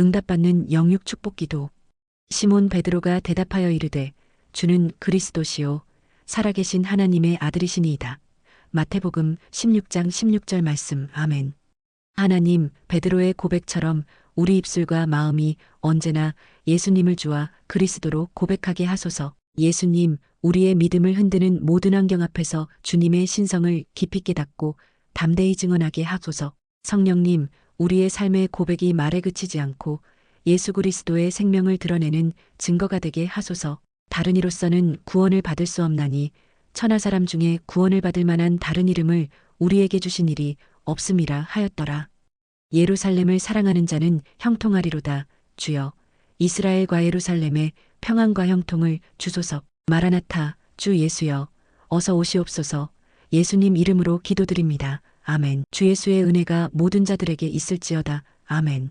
응답받는 영육 축복기도. 시몬 베드로가 대답하여 이르되 주는 그리스도시요 살아계신 하나님의 아들이시니이다. 마태복음 16장 16절 말씀. 아멘. 하나님, 베드로의 고백처럼 우리 입술과 마음이 언제나 예수님을 주와 그리스도로 고백하게 하소서. 예수님, 우리의 믿음을 흔드는 모든 환경 앞에서 주님의 신성을 깊이 깨닫고 담대히 증언하게 하소서. 성령님, 우리의 삶의 고백이 말에 그치지 않고 예수 그리스도의 생명을 드러내는 증거가 되게 하소서. 다른 이로서는 구원을 받을 수 없나니 천하 사람 중에 구원을 받을 만한 다른 이름을 우리에게 주신 일이 없음이라 하였더라. 예루살렘을 사랑하는 자는 형통하리로다. 주여, 이스라엘과 예루살렘에 평안과 형통을 주소서. 마라나타, 주 예수여, 어서 오시옵소서. 예수님 이름으로 기도드립니다. 아멘. 주 예수의 은혜가 모든 자들에게 있을지어다. 아멘.